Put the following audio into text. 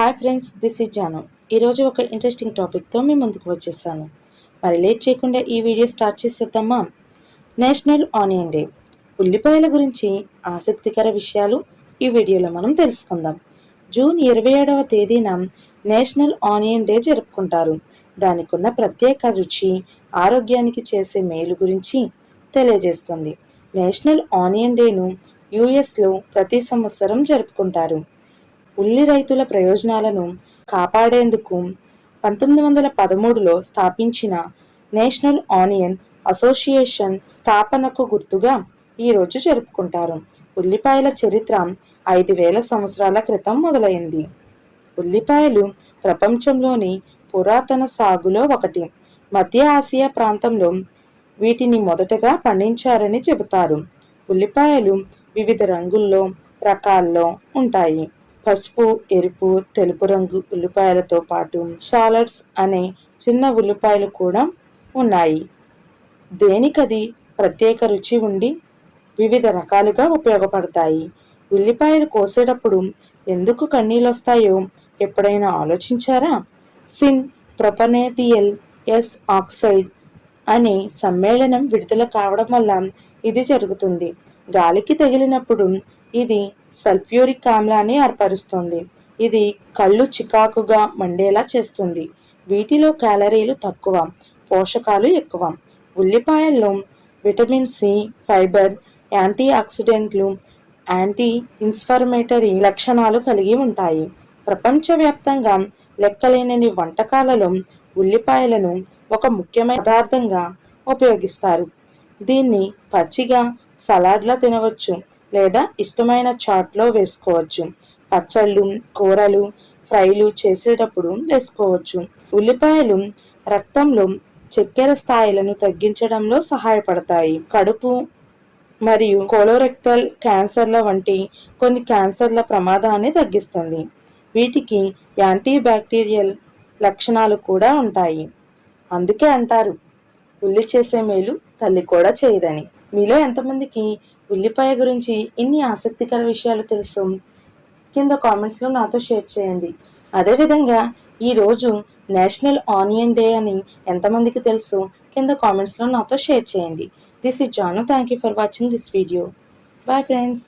Hi friends this is Janu ఈరోజు ఒక interesting టాపిక్తో మీ ముందుకు వచ్చేసాను. మరి లేట్ చేయకుండా ఈ వీడియో స్టార్ట్ చేసేద్దామా? నేషనల్ ఆనియన్ డే ఉల్లిపాయల గురించి ఆసక్తికర విషయాలు ఈ వీడియోలో మనం తెలుసుకుందాం. జూన్ ఇరవై ఏడవ తేదీన నేషనల్ ఆనియన్ డే జరుపుకుంటారు. దానికి ఉన్న ప్రత్యేక రుచి ఆరోగ్యానికి చేసే మేలు గురించి తెలియజేస్తుంది. నేషనల్ ఆనియన్ డేను యుఎస్లో ప్రతి సంవత్సరం జరుపుకుంటారు. ఉల్లి రైతుల ప్రయోజనాలను కాపాడేందుకు పంతొమ్మిది వందల పదమూడులో స్థాపించిన నేషనల్ ఆనియన్ అసోసియేషన్ స్థాపనకు గుర్తుగా ఈరోజు జరుపుకుంటారు. ఉల్లిపాయల చరిత్ర ఐదు వేల సంవత్సరాల క్రితం మొదలైంది. ఉల్లిపాయలు ప్రపంచంలోని పురాతన సాగులో ఒకటి. మధ్య ఆసియా ప్రాంతంలో వీటిని మొదటగా పండించారని చెబుతారు. ఉల్లిపాయలు వివిధ రంగుల్లో రకాల్లో ఉంటాయి. పసుపు ఎరుపు తెలుపు రంగు ఉల్లిపాయలతో పాటు షాలట్స్ అనే చిన్న ఉల్లిపాయలు కూడా ఉన్నాయి. దేనికది ప్రత్యేక రుచి ఉండి వివిధ రకాలుగా ఉపయోగపడతాయి? ఉల్లిపాయలు కోసేటప్పుడు ఎందుకు కన్నీళ్ళు వస్తాయో ఎప్పుడైనా ఆలోచించారా? సిన్ ప్రపనేథియల్ ఎస్ ఆక్సైడ్ అనే సమ్మేళనం విడుదల కావడం వల్ల ఇది జరుగుతుంది. గాలికి తగిలినప్పుడు ఇది సల్ఫ్యూరిక్ ఆమ్లాన్ని ఏర్పరుస్తుంది. ఇది కళ్ళు చికాకుగా మండేలా చేస్తుంది. వీటిలో క్యాలరీలు తక్కువ పోషకాలు ఎక్కువ. ఉల్లిపాయల్లో విటమిన్ సి ఫైబర్ యాంటీ ఆక్సిడెంట్లు యాంటీ ఇన్స్ఫర్మేటరీ లక్షణాలు కలిగి ఉంటాయి. ప్రపంచవ్యాప్తంగా లెక్కలేనని వంటకాలలో ఉల్లిపాయలను ఒక ముఖ్యమైన పదార్థంగా ఉపయోగిస్తారు. దీన్ని పచ్చిగా సలాడ్లా తినవచ్చు. లేదా ఇష్టమైన చాట్లో వేసుకోవచ్చు. పచ్చళ్ళు కూరలు ఫ్రైలు చేసేటప్పుడు వేసుకోవచ్చు. ఉల్లిపాయలు రక్తంలో చక్కెర స్థాయిలను తగ్గించడంలో సహాయపడతాయి. కడుపు మరియు కోలోరెక్టల్ క్యాన్సర్ల వంటి కొన్ని క్యాన్సర్ల ప్రమాదాన్ని తగ్గిస్తుంది. వీటికి యాంటీబ్యాక్టీరియల్ లక్షణాలు కూడా ఉంటాయి. అందుకే అంటారు ఉల్లి చేసే మేలు తల్లి కూడా చేయదని. మీలో ఎంతమందికి ఉల్లిపాయ గురించి ఇన్ని ఆసక్తికర విషయాలు తెలుసు కింద కామెంట్స్లో నాతో షేర్ చేయండి. అదేవిధంగా ఈరోజు నేషనల్ ఆనియన్ డే అని ఎంతమందికి తెలుసు కింద కామెంట్స్లో నాతో షేర్ చేయండి. This is Janu thank you for watching this video bye friends